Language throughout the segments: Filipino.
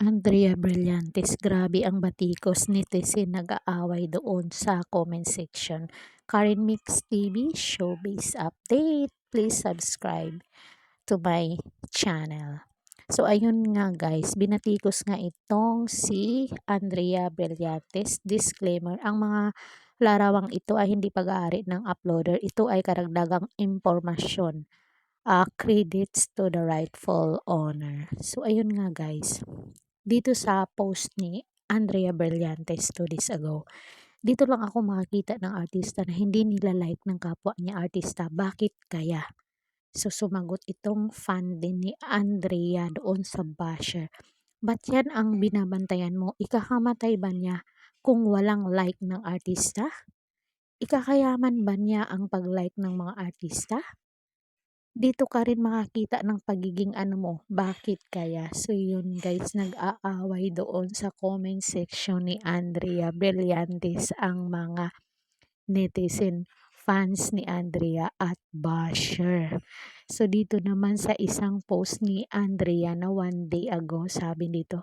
Andrea Brillantes, grabe ang batikos netizen nag-aaway doon sa comment section. Karen Mix TV, Showbiz Update. Please subscribe to my channel. So ayun nga guys, binatikos nga itong si Andrea Brillantes. Disclaimer, ang mga larawang ito ay hindi pag-aari ng uploader. Ito ay karagdagang impormasyon. Uh, credits to the rightful owner. So ayun nga guys, dito sa post ni Andrea Brillantes two days ago. Dito lang ako makakita ng artista na hindi nila like ng kapwa niya artista. Bakit kaya? So sumagot itong fan din ni Andrea doon sa basher. Ba't yan ang binabantayan mo? Ikakamatay ba niya kung walang like ng artista? Ikakayaman ba niya ang pag-like ng mga artista? Dito ka rin makakita ng pagiging ano mo, bakit kaya? So yun guys, nag-aaway doon sa comment section ni Andrea Brillantes ang mga netizen fans ni Andrea at basher. So dito naman sa isang post ni Andrea na one day ago, sabi dito,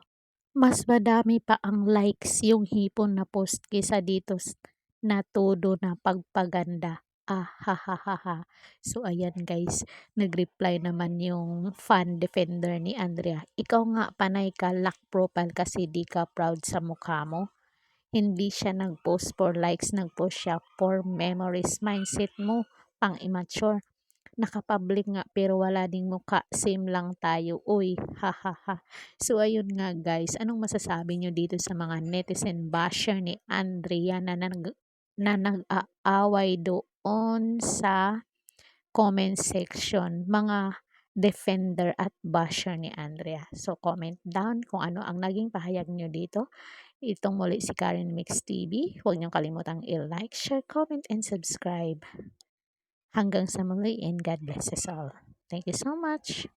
mas madami pa ang likes yung hipon na post kisa dito na todo na pagpaganda ah, ha, ha, ha, ha. So, ayan guys, nag-reply naman yung fan defender ni Andrea. Ikaw nga, panay ka, lock profile kasi di ka proud sa mukha mo. Hindi siya nag-post for likes, nag-post siya for memories. Mindset mo, pang immature. Nakapublic nga pero wala ding mukha. Same lang tayo. Uy, ha ha ha. So ayun nga guys, anong masasabi nyo dito sa mga netizen basher ni Andrea na nag na nag-aaway doon sa comment section, mga defender at basher ni Andrea. So, comment down kung ano ang naging pahayag nyo dito. Itong muli si Karen Mix TV. Huwag niyong kalimutang i-like, share, comment, and subscribe. Hanggang sa muli and God bless us all. Thank you so much.